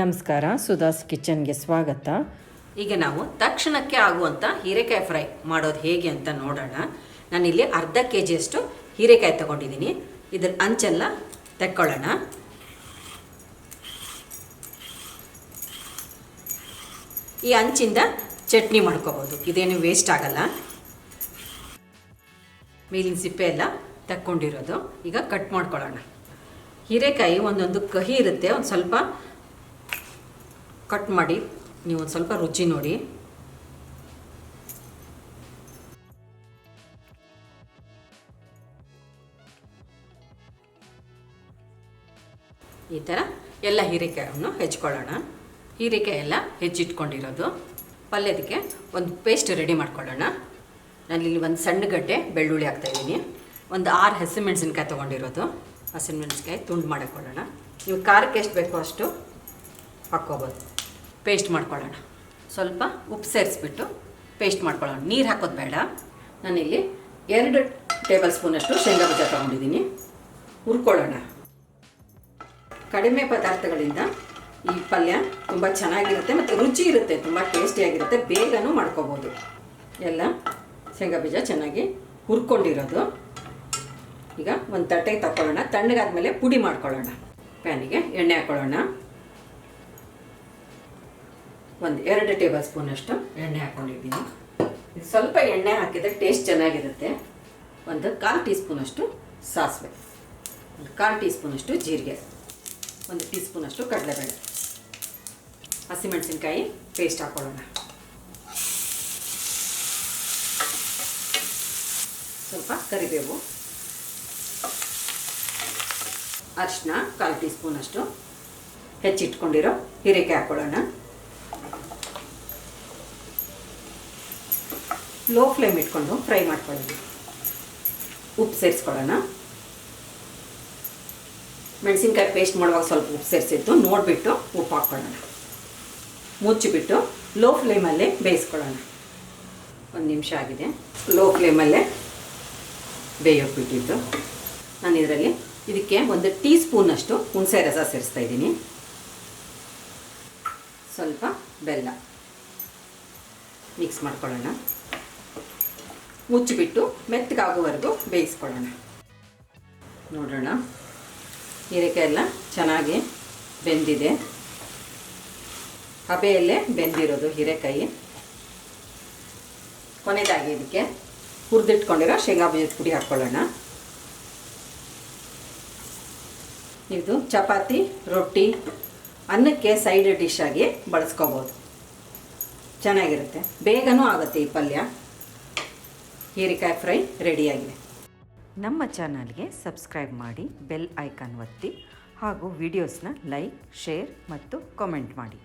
ನಮಸ್ಕಾರ ಸುಧಾಸ್ ಕಿಚನ್ಗೆ ಸ್ವಾಗತ. ಈಗ ನಾವು ತಕ್ಷಣಕ್ಕೆ ಆಗುವಂಥ ಹೀರೆಕಾಯಿ ಫ್ರೈ ಮಾಡೋದು ಹೇಗೆ ಅಂತ ನೋಡೋಣ. ನಾನಿಲ್ಲಿ ಅರ್ಧ ಕೆ ಜಿಯಷ್ಟು ಹೀರೆಕಾಯಿ ತಗೊಂಡಿದ್ದೀನಿ. ಇದ್ರ ಅಂಚೆಲ್ಲ ತೆಕ್ಕೊಳ್ಳೋಣ. ಈ ಅಂಚಿಂದ ಚಟ್ನಿ ಮಾಡ್ಕೋಬೋದು. ಇದೇನು ವೇಸ್ಟ್ ಆಗಲ್ಲ. ಮೇಲಿನ ಸಿಪ್ಪೆ ಎಲ್ಲ ತಕ್ಕೊಂಡಿರೋದು. ಈಗ ಕಟ್ ಮಾಡ್ಕೊಳ್ಳೋಣ. ಹೀರೆಕಾಯಿ ಒಂದೊಂದು ಕಹಿ ಇರುತ್ತೆ. ಒಂದು ಸ್ವಲ್ಪ ಕಟ್ ಮಾಡಿ, ನೀವು ಒಂದು ಸ್ವಲ್ಪ ರುಚಿ ನೋಡಿ. ಈ ಥರ ಎಲ್ಲ ಹೀರೆಕಾಯನ್ನು ಹೆಚ್ಕೊಳ್ಳೋಣ. ಹೀರೆಕಾಯಿ ಎಲ್ಲ ಹೆಚ್ಚಿಟ್ಕೊಂಡಿರೋದು. ಪಲ್ಯದಕ್ಕೆ ಒಂದು ಪೇಸ್ಟ್ ರೆಡಿ ಮಾಡ್ಕೊಳ್ಳೋಣ. ಇಲ್ಲಿ ಒಂದು ಸಣ್ಣ ಗಡ್ಡೆ ಬೆಳ್ಳುಳ್ಳಿ ಹಾಕ್ತಾಯಿದ್ದೀನಿ ಒಂದು ಆರು ಹಸಿಮೆಣಸಿನ್ಕಾಯಿ ತೊಗೊಂಡಿರೋದು. ಹಸಿಮೆಣಸಿನ್ಕಾಯಿ ತುಂಡು ಮಾಡಿಕೊಳ್ಳೋಣ ನೀವು ಖಾರಕ್ಕೆ ಎಷ್ಟು ಬೇಕೋ ಅಷ್ಟು ಹಾಕ್ಕೋಬೋದು. ಪೇಸ್ಟ್ ಮಾಡ್ಕೊಳ್ಳೋಣ. ಸ್ವಲ್ಪ ಉಪ್ಪು ಸೇರಿಸ್ಬಿಟ್ಟು ಪೇಸ್ಟ್ ಮಾಡ್ಕೊಳ್ಳೋಣ. ನೀರು ಹಾಕೋದು ಬೇಡ. ನಾನಿಲ್ಲಿ ಎರಡು ಟೇಬಲ್ ಸ್ಪೂನಷ್ಟು ಶೇಂಗಾ ಬೀಜ ತೊಗೊಂಡಿದ್ದೀನಿ. ಹುರ್ಕೊಳ್ಳೋಣ. ಕಡಿಮೆ ಪದಾರ್ಥಗಳಿಂದ ಈ ಪಲ್ಯ ತುಂಬ ಚೆನ್ನಾಗಿರುತ್ತೆ ಮತ್ತು ರುಚಿ ಇರುತ್ತೆ, ತುಂಬ ಟೇಸ್ಟಿಯಾಗಿರುತ್ತೆ ಬೇಗನೂ ಮಾಡ್ಕೋಬೋದು. ಎಲ್ಲ ಶೇಂಗಾ ಬೀಜ ಚೆನ್ನಾಗಿ ಹುರ್ಕೊಂಡಿರೋದು. ಈಗ ಒಂದು ತಟ್ಟೆಗೆ ತಗೊಳ್ಳೋಣ ತಣ್ಣಗಾದ್ಮೇಲೆ ಪುಡಿ ಮಾಡ್ಕೊಳ್ಳೋಣ. ಪ್ಯಾನಿಗೆ ಎಣ್ಣೆ ಹಾಕ್ಕೊಳ್ಳೋಣ ಒಂದು ಎರಡು ಟೇಬಲ್ ಸ್ಪೂನಷ್ಟು ಎಣ್ಣೆ ಹಾಕ್ಕೊಂಡಿದ್ದೀನಿ ಇದು ಸ್ವಲ್ಪ ಎಣ್ಣೆ ಹಾಕಿದರೆ ಟೇಸ್ಟ್ ಚೆನ್ನಾಗಿರುತ್ತೆ. ಒಂದು ಕಾಲು ಟೀ ಸ್ಪೂನಷ್ಟು ಸಾಸಿವೆ. ಒಂದು ಕಾಲು ಟೀ ಸ್ಪೂನಷ್ಟು ಜೀರಿಗೆ. ಒಂದು ಟೀ ಸ್ಪೂನಷ್ಟು ಕಡಲೆಬೇಳೆ. ಹಸಿಮೆಣಸಿನ್ಕಾಯಿ ಪೇಸ್ಟ್ ಹಾಕ್ಕೊಳ್ಳೋಣ ಸ್ವಲ್ಪ ಕರಿಬೇವು. ಅರಿಶಿನ ಕಾಲು ಟೀ ಸ್ಪೂನಷ್ಟು ಹೆಚ್ಚಿಟ್ಕೊಂಡಿರೋ ಹೀರೆಕಾಯಿ ಹಾಕ್ಕೊಳ್ಳೋಣ ಲೋ ಫ್ಲೇಮ್ ಇಟ್ಕೊಂಡು ಫ್ರೈ ಮಾಡ್ಕೊಳ್ಳಿ ಉಪ್ಪು ಸೇರಿಸ್ಕೊಳ್ಳೋಣ. ಮೆಣಸಿನ್ಕಾಯಿ ಪೇಸ್ಟ್ ಮಾಡುವಾಗ ಸ್ವಲ್ಪ ಉಪ್ಪು ಸೇರಿಸಿದ್ದು ನೋಡಿಬಿಟ್ಟು ಉಪ್ಪು ಹಾಕ್ಕೊಳ್ಳೋಣ. ಮುಚ್ಚಿಬಿಟ್ಟು ಲೋ ಫ್ಲೇಮಲ್ಲೇ ಬೇಯಿಸ್ಕೊಳ್ಳೋಣ. ಒಂದು ನಿಮಿಷ ಆಗಿದೆ. ಲೋ ಫ್ಲೇಮಲ್ಲೇ ಬೇಯೋಕೆ ಬಿಟ್ಟಿದ್ದು ನಾನು ಇದರಲ್ಲಿ ಇದಕ್ಕೆ ಒಂದು ಟೀ ಸ್ಪೂನಷ್ಟು ಹುಣಸೆ ರಸ ಸೇರಿಸ್ತಾ ಇದ್ದೀನಿ. ಸ್ವಲ್ಪ ಬೆಲ್ಲ. ಮಿಕ್ಸ್ ಮಾಡ್ಕೊಳ್ಳೋಣ. ಮುಚ್ಚಿಬಿಟ್ಟು ಮೆತ್ತಗಾಗುವವರೆಗೂ ಬೇಯಿಸ್ಕೊಳ್ಳೋಣ. ನೋಡೋಣ. ಹೀರೆಕಾಯಿ ಎಲ್ಲ ಚೆನ್ನಾಗಿ ಬೆಂದಿದೆ. ಹಬೆಯಲ್ಲೇ ಬೆಂದಿರೋದು ಹೀರೆಕಾಯಿ. ಕೊನೆಯದಾಗಿ ಇದಕ್ಕೆ ಹುರಿದಿಟ್ಕೊಂಡಿರೋ ಶೇಂಗಾ ಬೀಜದ ಪುಡಿ ಹಾಕ್ಕೊಳ್ಳೋಣ. ಇದು ಚಪಾತಿ, ರೊಟ್ಟಿ, ಅನ್ನಕ್ಕೆ ಸೈಡ್ ಡಿಶ್ ಆಗಿ ಬಳಸ್ಕೋಬೋದು. ಚೆನ್ನಾಗಿರುತ್ತೆ. ಬೇಗನೂ ಆಗುತ್ತೆ ಈ ಪಲ್ಯ. ಹೀರೆಕಾಯಿ ಫ್ರೈ ರೆಡಿಯಾಗಿದೆ. ನಮ್ಮ ಚಾನಲ್ಗೆ ಸಬ್ಸ್ಕ್ರೈಬ್ ಮಾಡಿ ಬೆಲ್ ಐಕಾನ್ ಒತ್ತಿ ಹಾಗೂ ವಿಡಿಯೋಸ್ನ ಲೈಕ್, ಶೇರ್ ಮತ್ತು ಕಾಮೆಂಟ್ ಮಾಡಿ.